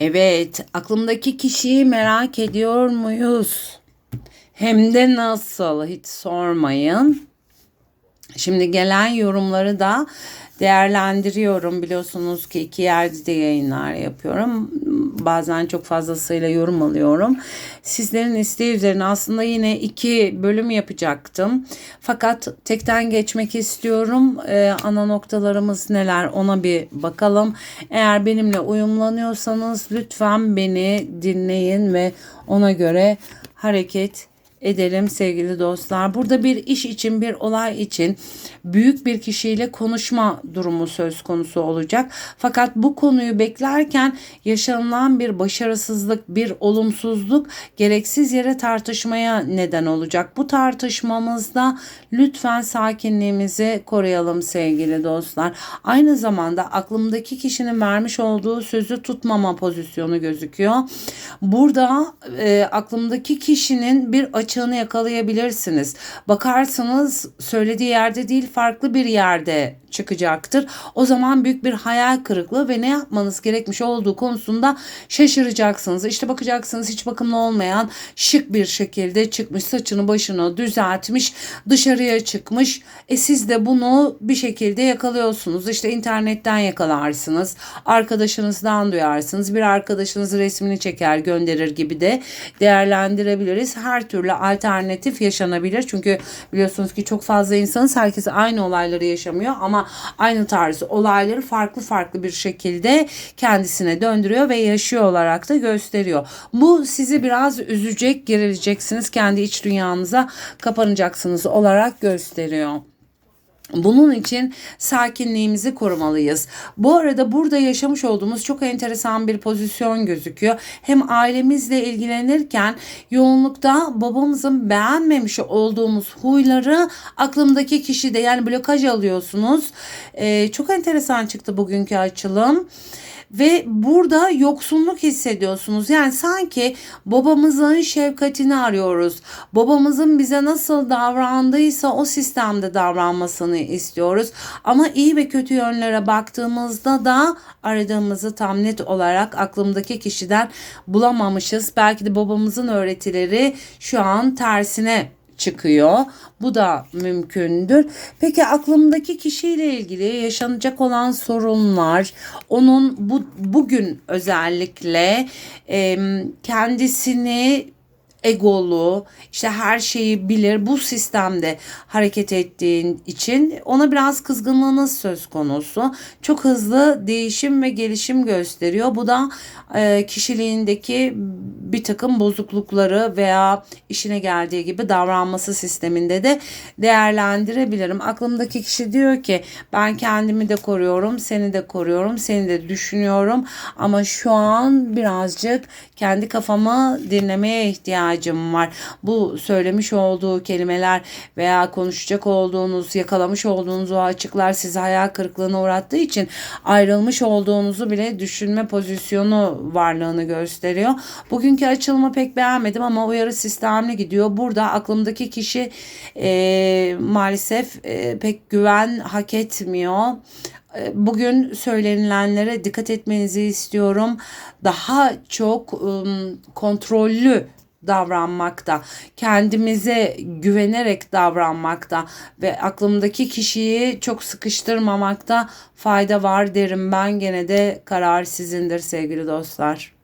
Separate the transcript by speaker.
Speaker 1: Evet, aklımdaki kişiyi merak ediyor muyuz? Hem de nasıl hiç sormayın. Şimdi gelen yorumları da değerlendiriyorum. Biliyorsunuz ki iki yerde de yayınlar yapıyorum. Bazen çok fazlasıyla yorum alıyorum. Sizlerin isteği üzerine aslında yine iki bölüm yapacaktım. Fakat tekten geçmek istiyorum. Ee, ana noktalarımız neler ona bir bakalım. Eğer benimle uyumlanıyorsanız lütfen beni dinleyin ve ona göre hareket edelim sevgili dostlar. Burada bir iş için, bir olay için büyük bir kişiyle konuşma durumu söz konusu olacak. Fakat bu konuyu beklerken yaşanılan bir başarısızlık, bir olumsuzluk gereksiz yere tartışmaya neden olacak. Bu tartışmamızda lütfen sakinliğimizi koruyalım sevgili dostlar. Aynı zamanda aklımdaki kişinin vermiş olduğu sözü tutmama pozisyonu gözüküyor. Burada e, aklımdaki kişinin bir açığını yakalayabilirsiniz. Bakarsınız söylediği yerde değil farklı bir yerde çıkacaktır. O zaman büyük bir hayal kırıklığı ve ne yapmanız gerekmiş olduğu konusunda şaşıracaksınız. İşte bakacaksınız hiç bakımlı olmayan şık bir şekilde çıkmış saçını başını düzeltmiş dışarıya çıkmış. E siz de bunu bir şekilde yakalıyorsunuz. İşte internetten yakalarsınız. Arkadaşınızdan duyarsınız. Bir arkadaşınız resmini çeker gönderir gibi de değerlendirebiliriz. Her türlü alternatif yaşanabilir. Çünkü biliyorsunuz ki çok fazla insanız. Herkes aynı olayları yaşamıyor ama aynı tarz olayları farklı farklı bir şekilde kendisine döndürüyor ve yaşıyor olarak da gösteriyor. Bu sizi biraz üzecek, gerileceksiniz. Kendi iç dünyanıza kapanacaksınız olarak gösteriyor. Bunun için sakinliğimizi korumalıyız. Bu arada burada yaşamış olduğumuz çok enteresan bir pozisyon gözüküyor. Hem ailemizle ilgilenirken yoğunlukta babamızın beğenmemiş olduğumuz huyları aklımdaki kişide yani blokaj alıyorsunuz. Ee, çok enteresan çıktı bugünkü açılım ve burada yoksunluk hissediyorsunuz. Yani sanki babamızın şefkatini arıyoruz. Babamızın bize nasıl davrandıysa o sistemde davranmasını istiyoruz. Ama iyi ve kötü yönlere baktığımızda da aradığımızı tam net olarak aklımdaki kişiden bulamamışız. Belki de babamızın öğretileri şu an tersine çıkıyor. Bu da mümkündür. Peki aklımdaki kişiyle ilgili yaşanacak olan sorunlar, onun bu bugün özellikle e, kendisini egolu, işte her şeyi bilir bu sistemde hareket ettiğin için ona biraz kızgınlığınız söz konusu. Çok hızlı değişim ve gelişim gösteriyor. Bu da e, kişiliğindeki bir takım bozuklukları veya işine geldiği gibi davranması sisteminde de değerlendirebilirim. Aklımdaki kişi diyor ki ben kendimi de koruyorum, seni de koruyorum, seni de düşünüyorum ama şu an birazcık kendi kafamı dinlemeye ihtiyacım var. Bu söylemiş olduğu kelimeler veya konuşacak olduğunuz, yakalamış olduğunuz o açıklar sizi hayal kırıklığına uğrattığı için ayrılmış olduğunuzu bile düşünme pozisyonu varlığını gösteriyor. Bugünkü açılımı pek beğenmedim ama uyarı sistemli gidiyor. Burada aklımdaki kişi e, maalesef e, pek güven hak etmiyor. E, bugün söylenilenlere dikkat etmenizi istiyorum. Daha çok kontrollü davranmakta, kendimize güvenerek davranmakta ve aklımdaki kişiyi çok sıkıştırmamakta fayda var derim ben. Gene de karar sizindir sevgili dostlar.